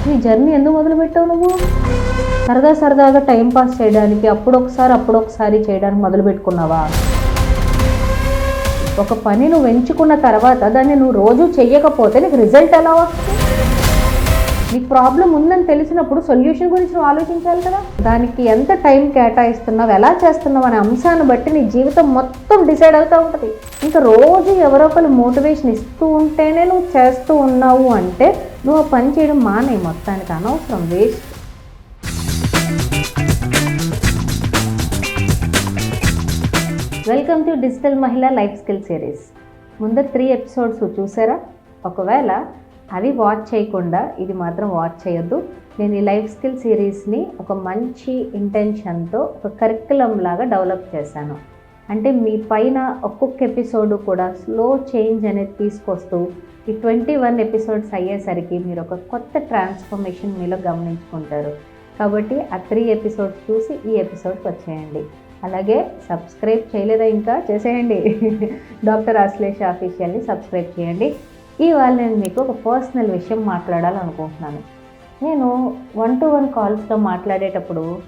అసలు ఈ జర్నీ ఎందుకు మొదలుపెట్టావు నువ్వు? సరదా సరదాగా టైం పాస్ చేయడానికి అప్పుడొకసారి అప్పుడొకసారి చేయడానికి మొదలు పెట్టుకున్నావా ఒక పని నువ్వు ఎంచుకున్న తర్వాత దాన్ని నువ్వు రోజు చెయ్యకపోతే నీకు రిజల్ట్ ఎలా వస్తుంది? నీకు ప్రాబ్లం ఉందని తెలిసినప్పుడు సొల్యూషన్ గురించి నువ్వు ఆలోచించాలి కదా? దానికి ఎంత టైం కేటాయిస్తున్నావు ఎలా చేస్తున్నావు అనే అంశాన్ని బట్టి నీ జీవితం మొత్తం డిసైడ్ అవుతూ ఉంటుంది. ఇంకా రోజు ఎవరో ఒకరు మోటివేషన్ ఇస్తూ ఉంటేనే నువ్వు చేస్తూ ఉన్నావు అంటే నువ్వు ఆ పని చేయడం మానే మొత్తానికి. అనవసరం waste welcome to digital Mahila life skill series ముందర త్రీ ఎపిసోడ్స్ చూసారా? ఒకవేళ అవి వాచ్ చేయకుండా ఇది మాత్రం వాచ్ చేయొద్దు. నేను ఈ లైఫ్ స్కిల్ సిరీస్ని ఒక మంచి ఇంటెన్షన్తో ఒక కరికులం లాగా డెవలప్ చేశాను. అంటే మీ పైన ఒక్కొక్క ఎపిసోడ్ కూడా స్లో చేంజ్ అనేది తీసుకొస్తూ ఈ ట్వంటీ వన్ ఎపిసోడ్స్ అయ్యేసరికి మీరు ఒక కొత్త ట్రాన్స్ఫర్మేషన్ మీలో గమనించుకుంటారు. కాబట్టి ఆ త్రీ ఎపిసోడ్స్ చూసి ఈ ఎపిసోడ్కి వచ్చేయండి. అలాగే సబ్స్క్రైబ్ చేయలేదా ఇంకా? చేసేయండి. డాక్టర్ అశ్లేష ఆఫీషియల్ని సబ్స్క్రైబ్ చేయండి. ఇవాళ నేను మీకు ఒక పర్సనల్ విషయం మాట్లాడాలనుకుంటున్నాను. నేను వన్ టు వన్ కాల్స్లో మాట్లాడేటప్పుడు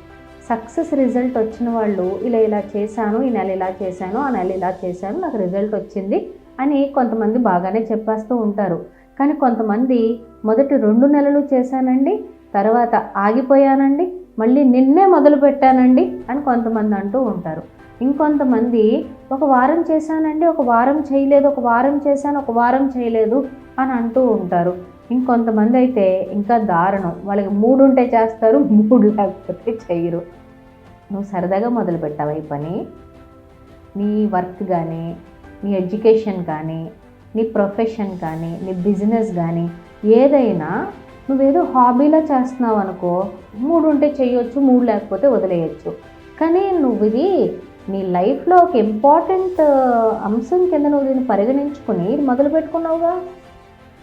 సక్సెస్ రిజల్ట్ వచ్చిన వాళ్ళు ఇలా ఇలా చేశాను ఈ నెల ఇలా చేశాను ఆ నెల ఇలా చేశాను నాకు రిజల్ట్ వచ్చింది అని కొంతమంది బాగానే చెప్పేస్తూ ఉంటారు. కానీ కొంతమంది మొదటి రెండు నెలలు చేశానండి తర్వాత ఆగిపోయానండి మళ్ళీ నిన్నే మొదలు పెట్టానండి అని కొంతమంది అంటూ ఉంటారు. ఇంకొంతమంది ఒక వారం చేశానండి ఒక వారం చేయలేదు ఒక వారం చేశాను ఒక వారం చేయలేదు అని అంటూ ఉంటారు. ఇంకొంతమంది అయితే ఇంకా దారుణం. వాళ్ళకి మూడు ఉంటే చేస్తారు మూడు లేకపోతే చేయరు. నువ్వు సరదాగా మొదలు పెట్టావు ఈ పని? నీ వర్క్ కానీ నీ ఎడ్యుకేషన్ కానీ నీ ప్రొఫెషన్ కానీ నీ బిజినెస్ కానీ ఏదైనా నువ్వేదో హాబీలా చేస్తున్నావు అనుకో మూడు ఉంటే చేయొచ్చు మూడు లేకపోతే వదిలేయచ్చు. కానీ నువ్వు ఇది నీ లైఫ్లో ఒక ఇంపార్టెంట్ అంశం కింద నువ్వు దీన్ని పరిగణించుకొని మొదలు పెట్టుకున్నావుగా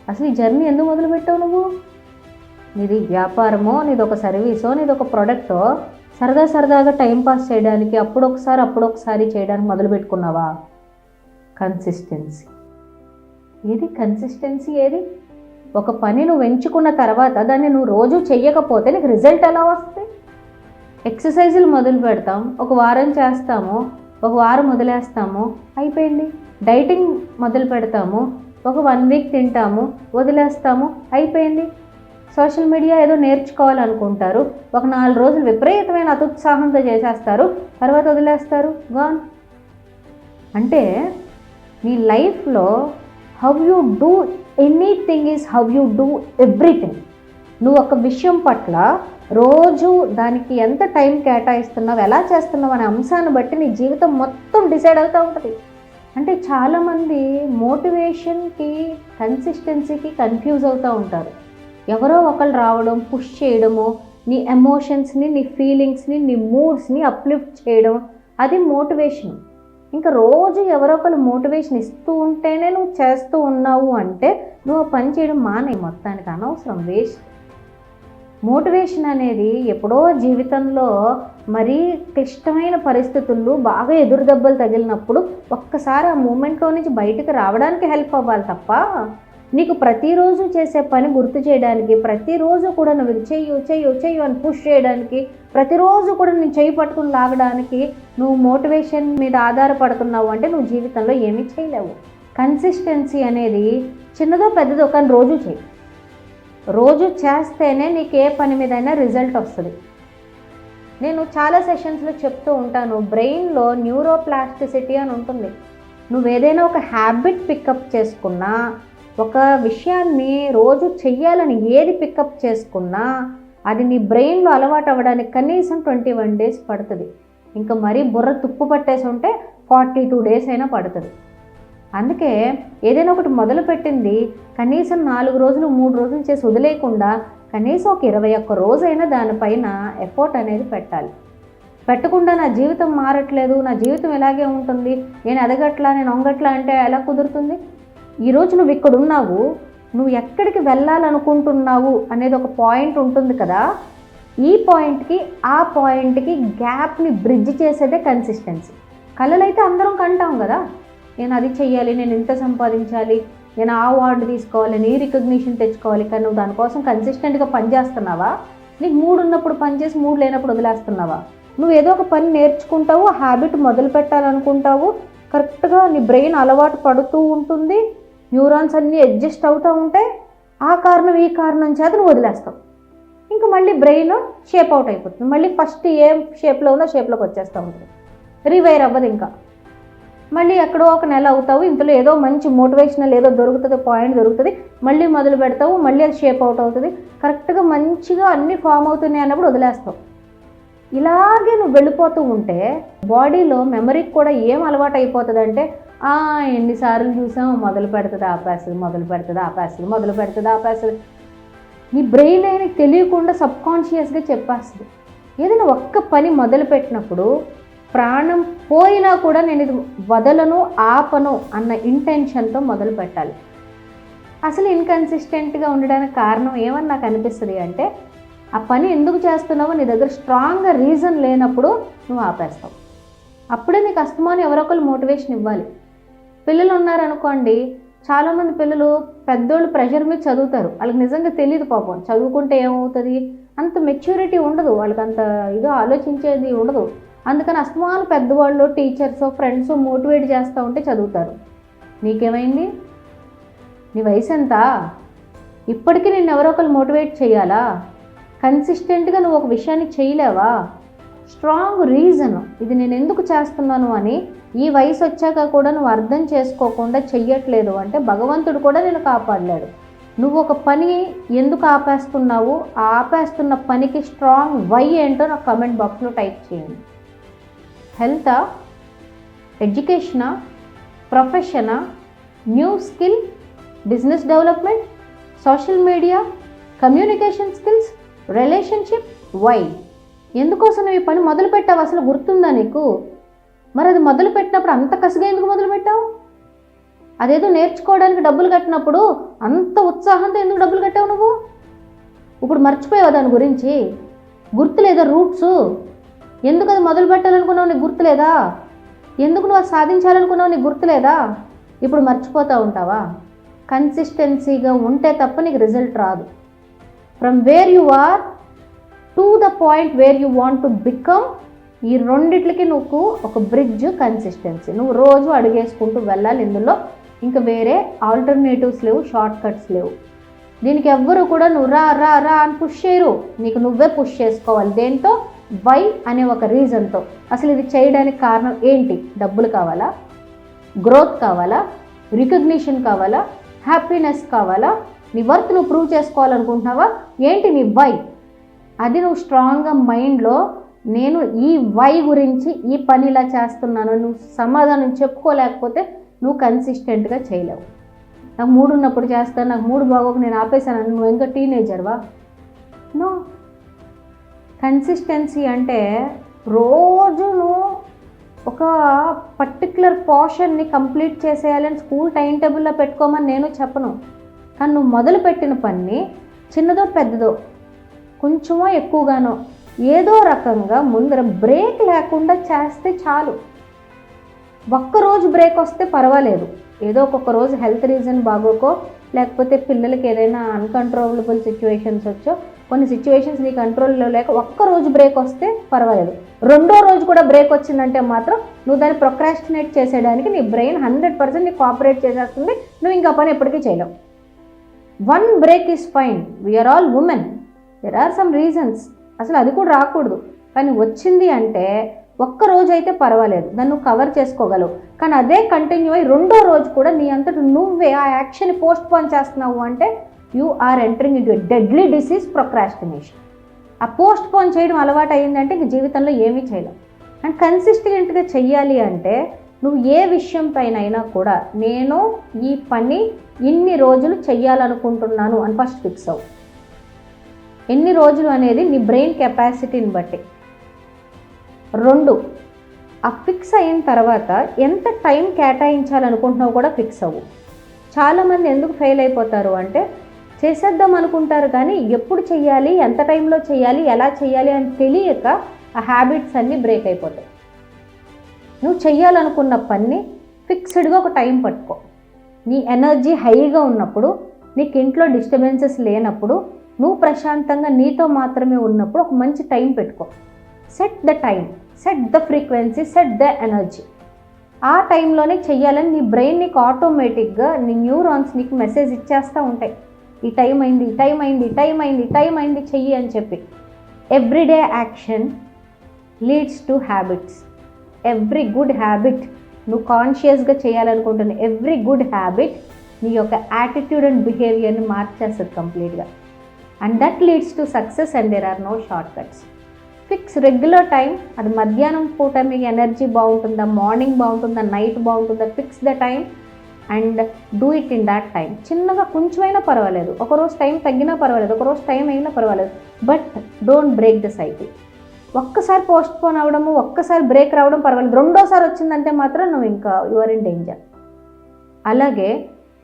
అసలు ఈ జర్నీ ఎందుకు మొదలుపెట్టావు నువ్వు? నీది వ్యాపారమో నీది ఒక సర్వీసో నీది ఒక ప్రోడక్టో సరదా సరదాగా టైం పాస్ చేయడానికి అప్పుడొకసారి అప్పుడొకసారి చేయడానికి మొదలు పెట్టుకున్నావా కన్సిస్టెన్సీ. ఏది కన్సిస్టెన్సీ ఏది? ఒక పని నువ్వు ఎంచుకున్న తర్వాత దాన్ని నువ్వు రోజు చెయ్యకపోతే నీకు రిజల్ట్ ఎలా వస్తుంది? ఎక్సర్సైజులు మొదలు పెడతాం ఒక వారం చేస్తాము ఒక వారం వదిలేస్తాము అయిపోయింది. డైటింగ్ మొదలు పెడతాము ఒక వన్ వీక్ తింటాము వదిలేస్తాము అయిపోయింది. సోషల్ మీడియా ఏదో నేర్చుకోవాలనుకుంటారు. ఒక నాలుగు రోజులు విపరీతమైన అతుత్సాహంతో చేసేస్తారు. తర్వాత వదిలేస్తారు గాన్ అంటే నీ లైఫ్లో how you do anything is how you do everything నువ్వు ఒక విషయం పట్ల రోజు దానికి ఎంత టైం కేటాయిస్తున్నావు ఎలా చేస్తున్నావు అనే అంశాన్ని బట్టి నీ జీవితం మొత్తం డిసైడ్ అవుతూ ఉంటుంది. అంటే చాలామంది మోటివేషన్కి కన్సిస్టెన్సీకి కన్ఫ్యూజ్ అవుతూ ఉంటారు. ఎవరో ఒకళ్ళు రావడం పుష్ చేయడము నీ ఎమోషన్స్ని నీ ఫీలింగ్స్ని నీ మూడ్స్ని అప్లిఫ్ట్ చేయడం అది మోటివేషన్. ఇంకా రోజు ఎవరో ఒకరు మోటివేషన్ ఇస్తూ ఉంటేనే నువ్వు చేస్తూ ఉన్నావు అంటే నువ్వు ఆ పని చేయడం మానే మొత్తానికి అనవసరం వేస్ట్. మోటివేషన్ అనేది ఎప్పుడో జీవితంలో మరీ క్లిష్టమైన పరిస్థితుల్లో బాగా ఎదురు దెబ్బలు తగిలినప్పుడు ఒక్కసారి ఆ మూమెంట్లో నుంచి బయటకు రావడానికి హెల్ప్ అవ్వాలి తప్ప నీకు ప్రతిరోజు చేసే పని గుర్తు చేయడానికి ప్రతిరోజు కూడా నువ్వు ఇది చెయ్యు చెయ్యు చెయ్యు అని పుష్ చేయడానికి ప్రతిరోజు కూడా నేను చేయి పట్టుకుని లాగడానికి నువ్వు మోటివేషన్ మీద ఆధారపడుతున్నావు అంటే నువ్వు జీవితంలో ఏమీ చేయలేవు. కన్సిస్టెన్సీ అనేది చిన్నదో పెద్దదో కానీ రోజు చేయి రోజు చేస్తేనే నీకు ఏ పని మీదైనా రిజల్ట్ వస్తుంది. నేను చాలా సెషన్స్లో చెప్తూ ఉంటాను బ్రెయిన్లో న్యూరోప్లాస్టిసిటీ అని ఉంటుంది. నువ్వు ఏదైనా ఒక హ్యాబిట్ పికప్ చేసుకున్నా ఒక విషయాన్ని రోజు చెయ్యాలని ఏది పికప్ చేసుకున్నా అది నీ బ్రెయిన్లో అలవాటు అవ్వడానికి కనీసం ట్వంటీ వన్ డేస్ పడుతుంది. ఇంకా మరీ బుర్ర తుప్పు పట్టేసి ఉంటే ఫార్టీ టూ డేస్ అయినా పడుతుంది. అందుకే ఏదైనా ఒకటి మొదలు పెట్టింది కనీసం నాలుగు రోజులు మూడు రోజులు చేసి వదిలేయకుండా కనీసం ఒక ఇరవై ఒక్క రోజైనా దానిపైన ఎఫర్ట్ అనేది పెట్టాలి. పెట్టకుండా నా జీవితం మారట్లేదు నా జీవితం ఇలాగే ఉంటుంది నేను ఎదగట్లా నేను ఒంగట్లా అంటే ఎలా కుదురుతుంది? ఈరోజు నువ్వు ఇక్కడ ఉన్నావు నువ్వు ఎక్కడికి వెళ్ళాలనుకుంటున్నావు అనేది ఒక పాయింట్ ఉంటుంది కదా. ఈ పాయింట్కి ఆ పాయింట్కి గ్యాప్ని బ్రిడ్జ్ చేసేదే కన్సిస్టెన్సీ కళలైతే అందరం కంటాం కదా. నేను అది చెయ్యాలి నేను ఇంత సంపాదించాలి నేను ఆ అవార్డు తీసుకోవాలి నీ రికగ్నిషన్ తెచ్చుకోవాలి కానీ నువ్వు దానికోసం కన్సిస్టెంట్గా పనిచేస్తున్నావా నీకు మూడు ఉన్నప్పుడు పని చేసి మూడు లేనప్పుడు వదిలేస్తున్నావా? నువ్వు ఏదో ఒక పని నేర్చుకుంటావు హ్యాబిట్ మొదలు పెట్టాలనుకుంటావు కరెక్ట్గా నీ బ్రెయిన్ అలవాటు పడుతూ ఉంటుంది న్యూరాన్స్ అన్నీ అడ్జస్ట్ అవుతూ ఉంటాయి ఆ కారణం ఈ కారణం చేత నువ్వు వదిలేస్తావు. ఇంకా మళ్ళీ బ్రెయిన్ షేప్ అవుట్ అయిపోతుంది. మళ్ళీ ఫస్ట్ ఏ షేప్లో ఉందో షేప్లోకి వచ్చేస్తూ ఉంటుంది. రివైర్ అవ్వదు ఇంకా. మళ్ళీ ఎక్కడో ఒక నెల అవుతావు. ఇంతలో ఏదో మంచి మోటివేషనల్ ఏదో దొరుకుతుంది పాయింట్ దొరుకుతుంది. మళ్ళీ మొదలు పెడతావు మళ్ళీ అది షేప్ అవుట్ అవుతుంది. కరెక్ట్గా మంచిగా అన్నీ ఫామ్ అవుతున్నాయి అన్నప్పుడు వదిలేస్తావు. ఇలాగే నువ్వు వెళ్ళిపోతూ ఉంటే బాడీలో మెమరీకి కూడా ఏం అలవాటు అయిపోతుంది అంటే ఎన్నిసార్లు చూసాం మొదలు పెడుతుంది ఆపేస్తుంది మొదలు పెడుతుంది ఆపేస్తుంది మొదలు పెడుతుంది ఆపేస్తుంది. నీ బ్రెయిన్ ఆయనకి తెలియకుండా సబ్కాన్షియస్గా చెప్పేస్తుంది. ఏదైనా ఒక్క పని మొదలు పెట్టినప్పుడు ప్రాణం పోయినా కూడా నేను ఇది వదలను ఆపను అన్న ఇంటెన్షన్తో మొదలు పెట్టాలి. అసలు ఇన్కన్సిస్టెంట్గా ఉండడానికి కారణం ఏమని నాకు అనిపిస్తుంది అంటే ఆ పని ఎందుకు చేస్తున్నావో నీ దగ్గర స్ట్రాంగ్గా రీజన్ లేనప్పుడు నువ్వు ఆపేస్తావు. అప్పుడే నీకు అస్తమానం ఎవరొకరు మోటివేషన్ ఇవ్వాలి. పిల్లలు ఉన్నారనుకోండి చాలామంది పిల్లలు పెద్దోళ్ళు ప్రెషర్ మీద చదువుతారు. వాళ్ళకి నిజంగా తెలియదు పాపం. చదువుకుంటే ఏమవుతుంది? అంత మెచ్యూరిటీ ఉండదు. వాళ్ళకి అంత ఇదో ఆలోచించేది ఉండదు. అందుకని అస్తమానం పెద్దవాళ్ళు టీచర్స్ ఫ్రెండ్స్ మోటివేట్ చేస్తూ ఉంటే చదువుతారు. నీకేమైంది? నీ వయసు ఎంత ఇప్పటికీ నిన్ను ఎవరో ఒకరు మోటివేట్ చేయాలా? కన్సిస్టెంట్గా నువ్వు ఒక విషయాన్ని చేయలేవా? Strong reason. ఇది నేను ఎందుకు చేస్తున్నాను అని ఈ వయసు వచ్చాక కూడా నువ్వు అర్థం చేసుకోకుండా చెయ్యట్లేదు అంటే భగవంతుడు కూడా నేను కాపాడలేడు. నువ్వు ఒక పని ఎందుకు ఆపేస్తున్నావు? ఆ ఆపేస్తున్న పనికి స్ట్రాంగ్ వై ఏంటో నాకు కమెంట్ బాక్స్లో టైప్ చేయండి. హెల్తా ఎడ్యుకేషనా ప్రొఫెషనా new skill business development social media communication skills relationship why? ఎందుకోసం నువ్వు ఈ పని మొదలు పెట్టావు? అసలు గుర్తుందా నీకు? మరి అది మొదలు పెట్టినప్పుడు అంత కసిగా ఎందుకు మొదలు పెట్టావు? అదేదో నేర్చుకోవడానికి డబ్బులు కట్టినప్పుడు అంత ఉత్సాహంతో ఎందుకు డబ్బులు కట్టావు నువ్వు? ఇప్పుడు మర్చిపోయావు దాని గురించి? గుర్తులేదా రూట్స్? ఎందుకు అది మొదలు పెట్టాలనుకున్నావు నీకు గుర్తులేదా? ఎందుకు నువ్వు అది సాధించాలనుకున్నావు నీకు గుర్తులేదా? ఇప్పుడు మర్చిపోతూ ఉంటావా? కన్సిస్టెన్సీగా ఉంటే తప్ప నీకు రిజల్ట్ రాదు. From where you are to the point where you want to become ఈ రెండిట్లకి నువ్వు ఒక బ్రిడ్జ్ కన్సిస్టెన్సీ నువ్వు రోజు అడుగేసుకుంటూ వెళ్ళాలి ఇందులో. ఇంకా వేరే ఆల్టర్నేటివ్స్ లేవు షార్ట్ కట్స్ లేవు. దీనికి ఎవ్వరు కూడా నువ్వు రా రా రా అని పుష్ చేయరు. నీకు నువ్వే పుష్ చేసుకోవాలి. దేంతో? వై అనే ఒక రీజన్తో అసలు ఇది చేయడానికి కారణం ఏంటి? డబ్బులు కావాలా? గ్రోత్ కావాలా? రికగ్నిషన్ కావాలా? హ్యాపీనెస్ కావాలా? నీ వర్త్ నువ్వు ప్రూవ్ చేసుకోవాలనుకుంటున్నావా? ఏంటి నీ వై? అది నువ్వు స్ట్రాంగ్గా మైండ్లో నేను ఈ వై గురించి ఈ పని ఇలా చేస్తున్నాను నువ్వు సమాధానం చెప్పుకోలేకపోతే నువ్వు కన్సిస్టెంట్గా చేయలేవు. నాకు మూడు ఉన్నప్పుడు చేస్తాను నాకు మూడు బాగోక నేను ఆపేశాను నువ్వు ఇంకా టీనేజర్వా నో కన్సిస్టెన్సీ అంటే రోజును ఒక పర్టికులర్ పోర్షన్ని కంప్లీట్ చేసేయాలని స్కూల్ టైం టేబుల్లో పెట్టుకోమని నేను చెప్పను. కానీ నువ్వు మొదలుపెట్టిన పని చిన్నదో పెద్దదో కొంచెమో ఎక్కువగానో ఏదో రకంగా ముందర బ్రేక్ లేకుండా చేస్తే చాలు. ఒక్కరోజు బ్రేక్ వస్తే పర్వాలేదు. ఏదో ఒక్కొక్క రోజు హెల్త్ రీజన్ బాగోకో లేకపోతే పిల్లలకి ఏదైనా అన్కంట్రోలబుల్ సిచ్యువేషన్స్ వచ్చో కొన్ని సిచ్యువేషన్స్ నీ కంట్రోల్లో లేక ఒక్క రోజు బ్రేక్ వస్తే పర్వాలేదు. రెండో రోజు కూడా బ్రేక్ వచ్చిందంటే మాత్రం నువ్వు దాన్ని ప్రొక్రాస్టినేట్ చేసేయడానికి నీ బ్రెయిన్ హండ్రెడ్ పర్సెంట్ నీకు కోఆపరేట్ చేసేస్తుంది. నువ్వు ఇంకా పని ఎప్పటికీ చేయలేవు. One break is fine we're all human there are some reasons అసలు అది కూడా రాకూడదు. కానీ వచ్చింది అంటే ఒక్క రోజు అయితే పర్వాలేదు. దాన్ని నువ్వు కవర్ చేసుకోగలవు. కానీ అదే కంటిన్యూ అయ్యి రెండో రోజు కూడా నీ అంతటి నువ్వే ఆ యాక్షన్ పోస్ట్ పోన్ చేస్తున్నావు అంటే you are entering into deadly disease procrastination. ఆ పోస్ట్ పోన్ చేయడం అలవాటు అయిందంటే ఇంక జీవితంలో ఏమీ చేయలేం. అండ్ కన్సిస్టెంట్గా చెయ్యాలి అంటే నువ్వు ఏ విషయం పైన అయినా కూడా నేను ఈ పని ఇన్ని రోజులు చెయ్యాలనుకుంటున్నాను అని ఫస్ట్ ఫిక్స్ అవ్వు. ఎన్ని రోజులు అనేది నీ బ్రెయిన్ కెపాసిటీని బట్టి. రెండు ఆ ఫిక్స్ అయిన తర్వాత ఎంత టైం కేటాయించాలనుకుంటున్నావు కూడా ఫిక్స్ అవ్వు. చాలామంది ఎందుకు ఫెయిల్ అయిపోతారు అంటే చేసేద్దాం అనుకుంటారు కానీ ఎప్పుడు చేయాలి ఎంత టైంలో చేయాలి ఎలా చేయాలి అని తెలియక ఆ హ్యాబిట్స్ అన్నీ బ్రేక్ అయిపోతాయి. నువ్వు చెయ్యాలనుకున్న పని ఫిక్స్డ్గా ఒక టైం పట్టుకో. నీ ఎనర్జీ హైగా ఉన్నప్పుడు నీకు ఇంట్లో డిస్టర్బెన్సెస్ లేనప్పుడు నువ్వు ప్రశాంతంగా నీతో మాత్రమే ఉన్నప్పుడు ఒక మంచి టైం పెట్టుకో. Set the time set the frequency set the energy. ఆ టైంలోనే చెయ్యాలని నీ బ్రెయిన్ నీకు ఆటోమేటిక్గా నీ న్యూరాన్స్ నీకు మెసేజ్ ఇచ్చేస్తూ ఉంటాయి. ఈ టైం అయింది ఈ టైం అయింది ఈ టైం అయింది ఈ టైం అయింది చెయ్యి అని చెప్పి. Everyday action leads to habits every good habit నువ్వు కాన్షియస్గా చేయాలనుకుంటున్న ఎవ్రీ గుడ్ హ్యాబిట్ నీ యొక్క యాటిట్యూడ్ అండ్ బిహేవియర్ని మార్చేస్తుంది కంప్లీట్గా and that leads to success and there are no shortcuts fix regular time అది మధ్యాహ్నం పూట మీకు ఎనర్జీ బాగుంటుందా మార్నింగ్ బాగుంటుందా నైట్ బాగుంటుందా fix the time and do it in that time చిన్నగా కొంచెమైనా పర్వాలేదు. ఒకరోజు టైం తగ్గినా పర్వాలేదు. ఒకరోజు టైం అయినా పర్వాలేదు. But don't break the cycle. ఒక్కసారి పోస్ట్ పోన్ అవ్వడము ఒక్కసారి బ్రేక్ రావడం పర్వాలేదు. రెండోసారి వచ్చిందంటే మాత్రం నువ్వు ఇంకా యువర్ ఇన్ డేంజర్ అలాగే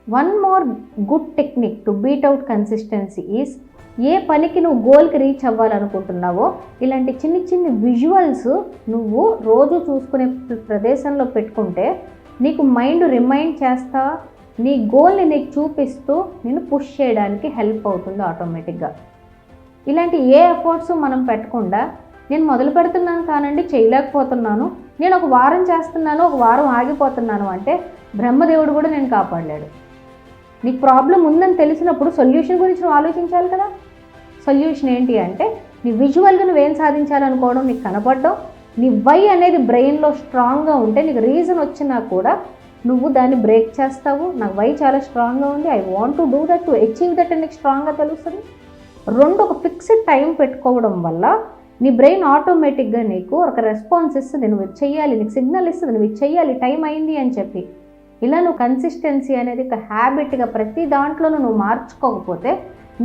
one more good technique to beat out consistency is a పనికి నువ్వు గోల్కి రీచ్ అవ్వాలనుకుంటున్నావో ఇలాంటి చిన్ని చిన్ని విజువల్స్ నువ్వు రోజు చూసుకునే ప్రదేశంలో పెట్టుకుంటే నీకు మైండ్ రిమైండ్ చేస్తా నీ గోల్ని నీకు చూపిస్తూ నేను పుష్ చేయడానికి హెల్ప్ అవుతుంది ఆటోమేటిక్గా ఇలాంటి ఏ ఎఫర్ట్స్ మనం పెట్టకుండా నేను మొదలు పెడుతున్నాను కానండి చేయలేకపోతున్నాను నేను ఒక వారం చేస్తున్నాను ఒక వారం ఆగిపోతున్నాను అంటే బ్రహ్మదేవుడు కూడా నేను కాపాడలేడు. నీకు ప్రాబ్లం ఉందని తెలిసినప్పుడు సొల్యూషన్ గురించి నువ్వు ఆలోచించాలి కదా? సొల్యూషన్ ఏంటి అంటే నీ విజువల్గా నువ్వేం సాధించాలనుకోవడం నీకు కనపడడం నీ వై అనేది బ్రెయిన్లో స్ట్రాంగ్గా ఉంటే నీకు రీజన్ వచ్చినా కూడా నువ్వు దాన్ని బ్రేక్ చేస్తావు. నాకు వై చాలా స్ట్రాంగ్గా ఉంది. I want to do that to achieve that అని నీకు స్ట్రాంగ్గా తెలుస్తుంది. రెండు ఒక ఫిక్స్డ్ టైం పెట్టుకోవడం వల్ల నీ బ్రెయిన్ ఆటోమేటిక్గా నీకు ఒక రెస్పాన్స్ ఇస్తుంది. నువ్వు చెయ్యాలి నీకు సిగ్నల్ ఇస్తుంది. నువ్వు చెయ్యాలి టైం అయింది అని చెప్పి. ఇలా నువ్వు కన్సిస్టెన్సీ అనేది ఒక హ్యాబిట్గా ప్రతి దాంట్లోనూ నువ్వు మార్చుకోకపోతే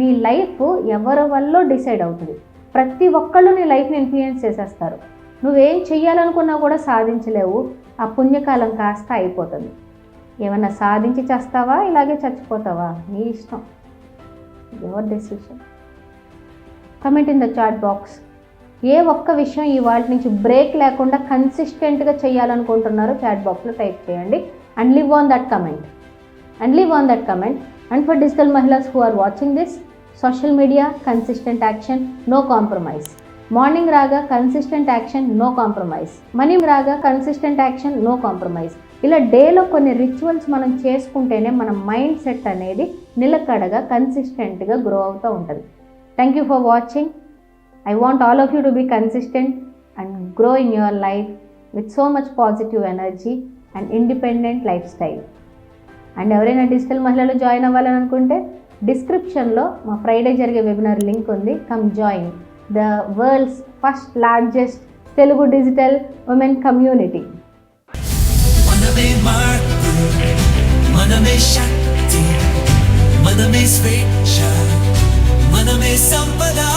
నీ లైఫ్ ఎవరి వల్ల డిసైడ్ అవుతుంది? ప్రతి ఒక్కళ్ళు నీ లైఫ్ని ఇన్ఫ్లుయెన్స్ చేసేస్తారు. నువ్వేం చెయ్యాలనుకున్నా కూడా సాధించలేవు. ఆ పుణ్యకాలం కాస్త అయిపోతుంది. ఏమన్నా సాధించి చేస్తావా? ఇలాగే చచ్చిపోతావా? నీ ఇష్టం. Your decision comment in the chat box ఏ ఒక్క విషయం ఈ వాటి నుంచి బ్రేక్ లేకుండా కన్సిస్టెంట్గా చేయాలనుకుంటున్నారో చాట్ బాక్స్లో టైప్ చేయండి. And live on that comment and live on that comment and for digital మహిళస్ who are watching this social media consistent action no compromise morning రాగా consistent action no compromise money రాగా consistent action no compromise ఇలా డేలో కొన్ని rituals మనం చేసుకుంటేనే మన mind set అనేది నిలకడగా కన్సిస్టెంట్గా గ్రో అవుతూ ఉంటుంది. Thank you for watching I want all of you to be consistent and grow in your life with so much positive energy and independent life style and ఎవరైనా digital మహిళలు join అవ్వాలని అనుకుంటే డిస్క్రిప్షన్లో మా ఫ్రైడే జరిగే webinar link ఉంది. Come join the world's first largest Telugu digital women community. మనమే సంపద.